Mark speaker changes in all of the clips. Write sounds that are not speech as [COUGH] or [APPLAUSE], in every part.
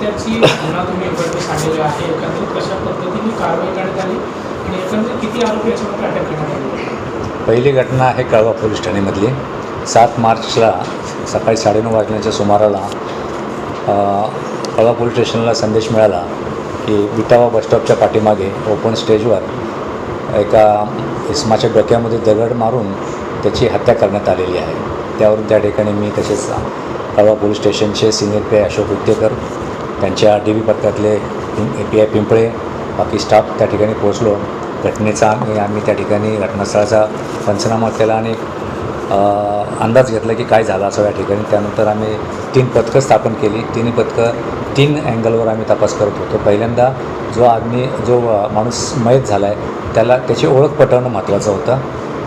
Speaker 1: हत्याची गुन्हा तुम्ही उघडकीस आणलेली आहे. एकंदरीत कशा पद्धतीने कारवाई करण्यात आली आणि एकंदरीत किती आरोपी याच्यामध्ये अटक करण्यात आली?
Speaker 2: पहिली घटना आहे कळवा पोलीस ठाण्यामधली. सात मार्चला सकाळी साडेनऊ वाजण्याच्या सुमाराला कळवा पोलीस स्टेशनला संदेश मिळाला की विटावा बसस्टॉपच्या पाठीमागे ओपन स्टेजवर एका इसमाच्या डोक्यामध्ये दगड मारून त्याची हत्या करण्यात आलेली आहे. त्यावरून त्या ठिकाणी मी तसेच कळवा पोलीस स्टेशनचे सिनियर पे अशोक उद्देकर त्यांच्या डी बी पथकातले ए पी आय पिंपळे बाकी स्टाफ त्या ठिकाणी पोहोचलो. घटनेचा आम्ही आम्ही त्या ठिकाणी घटनास्थळाचा पंचनामा केला आणि अंदाज घेतला की काय झालं असं या ठिकाणी. त्यानंतर आम्ही तीन पथकं स्थापन केली. तिन्ही पथकं तीन अँगलवर आम्ही तपास करत होतो. पहिल्यांदा जो आदमी जो माणूस मयत झाला आहे त्याला त्याची ओळख पटवणं महत्त्वाचं होतं.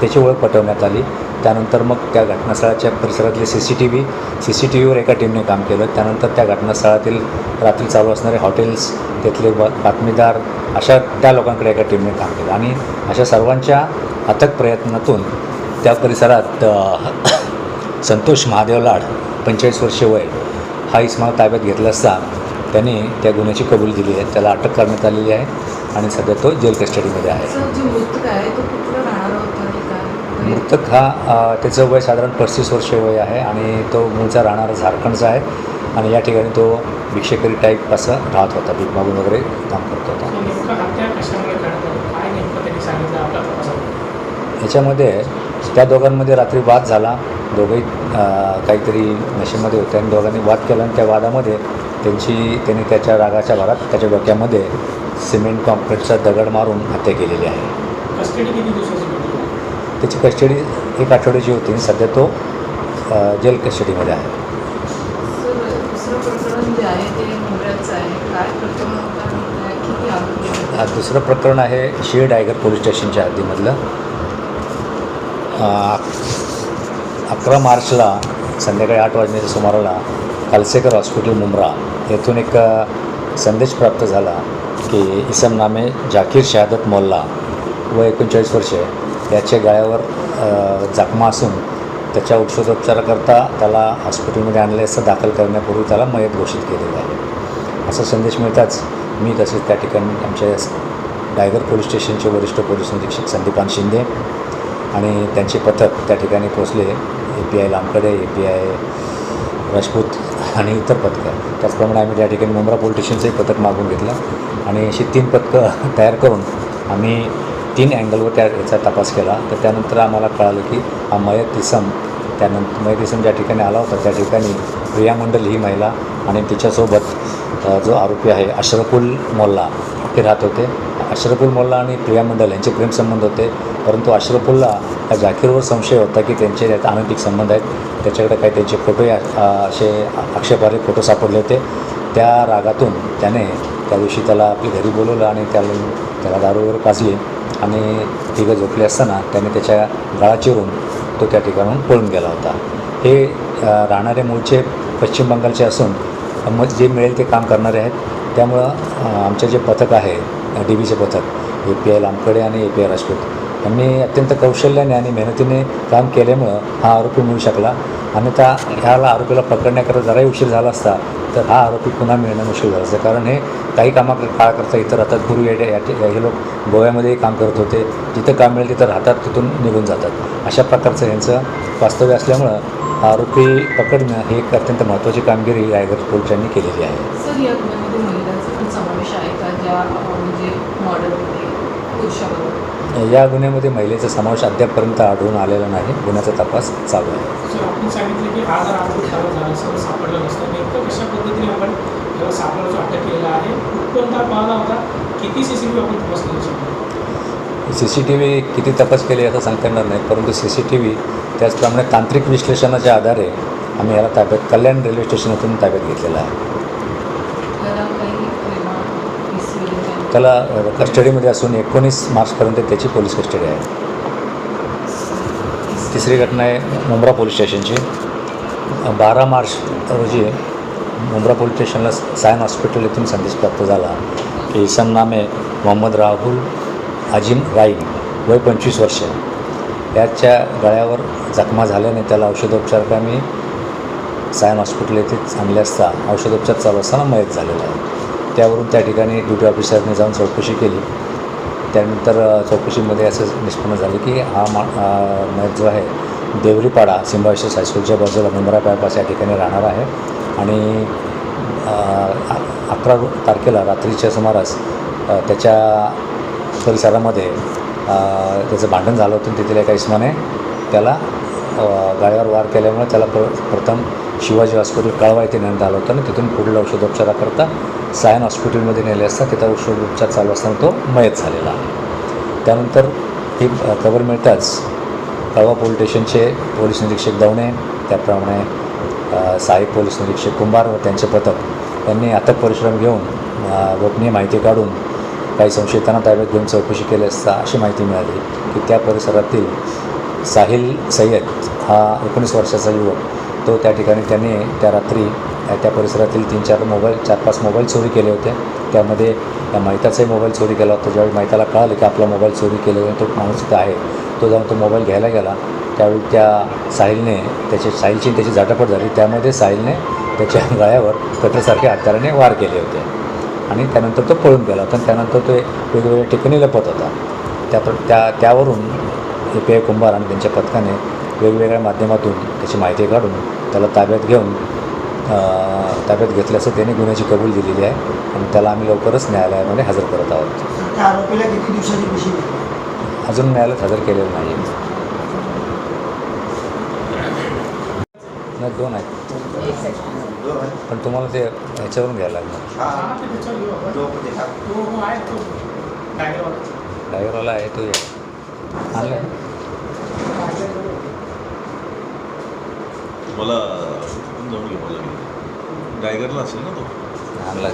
Speaker 2: त्याची ओळख पटवण्यात आली. त्यानंतर मग त्या घटनास्थळाच्या परिसरातले C C T V C C T व्हीवर एका टीमने काम केलं. त्यानंतर त्या घटनास्थळातील रात्री चालू असणारे हॉटेल्स तिथले ब बातमीदार अशा त्या लोकांकडे एका टीमने काम केलं. आणि अशा सर्वांच्या अथक प्रयत्नातून त्या परिसरात [COUGHS] संतोष महादेव लाड पंचेचाळीस वर्षे वय हा इस्माल ताब्यात घेतला असता त्याने त्या गुन्ह्याची कबूल दिली आहे. त्याला अटक करण्यात आलेली आहे आणि सध्या तो जेल कस्टडीमध्ये आहे
Speaker 3: सर जो मृतक आहे तो कुठला राहणार होता आणि काय
Speaker 2: मृतक हा त्याचं वय साधारण पस्तीस वर्ष वय आहे आणि तो मूळचा राहणारा झारखंडचा आहे. आणि या ठिकाणी तो भिक्षेकरी टाईप असं राहत होता भीक मागून वगैरे काम करत होता. याच्यामध्ये त्या दोघांमध्ये रात्री वाद झाला. दोघंही काहीतरी नशेमध्ये होते आणि दोघांनी वाद केला आणि त्या वादामध्ये त्यांची त्यांनी त्याच्या रागाच्या भरात त्याच्या डोक्यामध्ये सिमेंट कॉन्क्रीटचा दगड मारून हत्या केलेली आहे
Speaker 1: कस्टडी किती दिवसाची घेतली
Speaker 2: त्याची कस्टडी एक आठवड्याची होती सध्या तो जेल कस्टडीमध्ये आहे.
Speaker 3: सर दुसरं प्रकरण आहे
Speaker 2: शीर डायगर पोलीस स्टेशनच्या हद्दीमधलं. अकरा मार्चला संध्याकाळी आठ वाजण्याच्या सुमाराला कालसेकर हॉस्पिटल मुंब्रा येथून एक संदेश प्राप्त झाला की इसम नामे जाकीर शहादत मोल्ला व एकोणचाळीस वर्षे याच्या गळ्यावर जखमा असून त्याच्या औषधोपचाराकरता त्याला हॉस्पिटलमध्ये आणले असं दाखल करण्यापूर्वी त्याला मयत घोषित केलेलं आहे. असा संदेश मिळताच मी तसेच त्या ठिकाणी आमच्या डायगर पोलीस स्टेशनचे वरिष्ठ पोलीस निरीक्षक संदीपान शिंदे आणि त्यांचे पथक त्या ठिकाणी पोचले ए पी आय लांबकडे ए पी आय राजपूत आणि इतर पथकं. त्याचप्रमाणे आम्ही त्या ठिकाणी मुंब्रा पोलीस स्टेशनचंही पथक मागून घेतलं आणि अशी तीन पथकं तयार करून आम्ही तीन अँगलवर त्या याचा तपास केला. तर त्यानंतर आम्हाला कळालं की हा मयत इसम त्यानंतर मयत इसम ज्या ठिकाणी आला होता त्या ठिकाणी प्रिया मंडल ही महिला आणि तिच्यासोबत जो आरोपी आहे अशरफुल मोल्ला ते राहत होते. अशरफुल मोल्ला आणि प्रिया मंडल यांचे प्रेमसंबंध होते. परंतु अशरफुल्ला या जाकीरवर संशय होता की त्यांचे त्यात अनैतिक संबंध आहेत. त्याच्याकडे काही त्यांचे फोटो या असे आक्षेपार्ह फोटो सापडले होते. त्या रागातून त्याने त्या दिवशी त्याला आपली घरी बोलवलं आणि त्याला त्याला दारू वगैरे पाजली आणि तिघं झोपले असताना त्याने त्याच्या गळा चिरून तो त्या ठिकाणाहून पळून गेला होता. हे राहणारे मूळचे पश्चिम बंगालचे असून मग जे मिळेल ते काम करणारे आहेत. त्यामुळं आमचं आमचे जे पथक आहे डी बीचे पथक ए पी आय लांबकडे आणि ए पी आय राजपूत यांनी अत्यंत कौशल्याने आणि मेहनतीने काम केल्यामुळं हा आरोपी मिळू शकला. अन्यथा ह्याला आरोपीला पकडण्याकरता जराही उशीर झाला असता तर हा आरोपी पुन्हा मिळणं मुश्किल झालं असतं. कारण हे काही कामा काळाकरता इतर राहतात. गुरु येडे या- हे लोक गोव्यामध्येही काम करत होते. जिथं काम मिळेल तिथं राहतात तिथून निघून जातात. अशा प्रकारचं यांचं वास्तव्य असल्यामुळं आरोपी पकडणं ही एक अत्यंत महत्त्वाची कामगिरी रायगड पोलिसांनी केलेली आहे.
Speaker 3: या समावेश आहे का? ज्या म्हणजे मॉडेल
Speaker 2: या गुन्ह्यामध्ये महिलेचा समावेश अद्यापपर्यंत आढळून आलेला नाही. गुन्ह्याचा तपास चालू आहे.
Speaker 1: T V C C T V किती तपास
Speaker 2: केले असं सांगता येणार नाही परंतु सी सी टी व्ही त्याचप्रमाणे तांत्रिक विश्लेषणाच्या आधारे आम्ही याला ताब्यात कल्याण रेल्वे स्टेशनातून ताब्यात घेतलेला आहे
Speaker 3: त्याला काही विमा PCL वगैरे
Speaker 2: त्याला कस्टडीमध्ये असून एकोणीस मार्चपर्यंत त्याची पोलीस कस्टडी आहे. तिसरी घटना आहे मुंब्रा पोलीस स्टेशनची. बारा मार्च रोजी मुंब्रा पोलीस स्टेशनला सायन हॉस्पिटल येथून संदेश प्राप्त झाला. की इसम नामे मोहम्मद राहुल अजिम राई वय पंचवीस वर्ष. याच्या गळ्यावर जखमा झाल्याने त्याला औषधोपचार आम्ही सायन हॉस्पिटल येथे आणले असता औषधोपचार चालू असताना मयत झालेला आहे. त्यावरून त्या ठिकाणी ड्युटी ऑफिसरने जाऊन चौकशी केली. त्यानंतर चौकशीमध्ये असं निष्पन्न झालं की हा मा जो आहे देवरीपाडा सिम्बायसिस हायस्कूलच्या बाजूला मुंबरा बायपास या ठिकाणी राहणार आहे. आणि अकरा तारखेला रात्रीच्या सुमारास त्याच्या परिसरामध्ये त्याचं भांडण झालं होतं तेथील एका इसमाने त्याला गाळ्यावर वार केल्यामुळे त्याला प्र प्रथम शिवाजी हॉस्पिटल कळवा येथे नेण्यात आलं होतं आणि तिथून पुढील औषधोपचाराकरता सायन हॉस्पिटलमध्ये नेले असता तिथं औषधोपचार चालू असताना तो मयत झालेला त्यानंतर ही खबर मिळताच कळवा पोलीस स्टेशनचे पोलीस निरीक्षक दवणे त्याप्रमाणे साई सहाय्यक पोलीस निरीक्षक कुंभार व त्यांचे पथक यांनी अथक परिश्रम घेऊन गोपनीय माहिती काढून काही संशयितांना ताब्यात घेऊन चौकशी केली असता अशी माहिती मिळाली की त्या परिसरातील साहिल सय्यद हा एकोणीस वर्षाचा युवक तो त्या ठिकाणी त्याने त्या रात्री त्या परिसरातील तीन चार मोबाईल चार पाच मोबाईल चोरी केले होते. त्यामध्ये त्या माहिताचाही मोबाईल चोरी केला होता. ज्यावेळी माहिताला कळालं की आपला मोबाईल चोरी केलेला तो माणूस तिथं आहे तो जाऊन तो मोबाईल घ्यायला गेला. त्यावेळी त्या साहिलने त्याची साहिलची त्याची झाटापट झाली. त्यामध्ये साहिलने त्याच्या [LAUGHS] गळ्यावर कटरसारख्या हत्याराने वार केले होते. आणि त्यानंतर तो पळून गेला. होता त्यानंतर तो वेगवेगळ्या ठिकाणी लपत होता. त्या त्या त्यावरून ए पी आय कुंभार आणि त्यांच्या पथकाने वेगवेगळ्या माध्यमातून त्याची माहिती काढून त्याला ताब्यात घेऊन ताब्यात घेतल्याचं त्याने गुन्ह्याची कबूल दिलेली आहे आणि त्याला आम्ही लवकरच न्यायालयामध्ये हजर करत आहोत. अजून न्यायालयात हजर केलेलं नाही. नाही दोन आहेत. पण तुम्हाला ते ह्याच्यावरून घ्यायला लागणार.
Speaker 1: आहे तो.
Speaker 2: ड्रायव्हरवाला आहे तो ये आणलं
Speaker 4: मला जाऊन घ्यावं लागेल टायगरला असेल ना तो
Speaker 2: आणला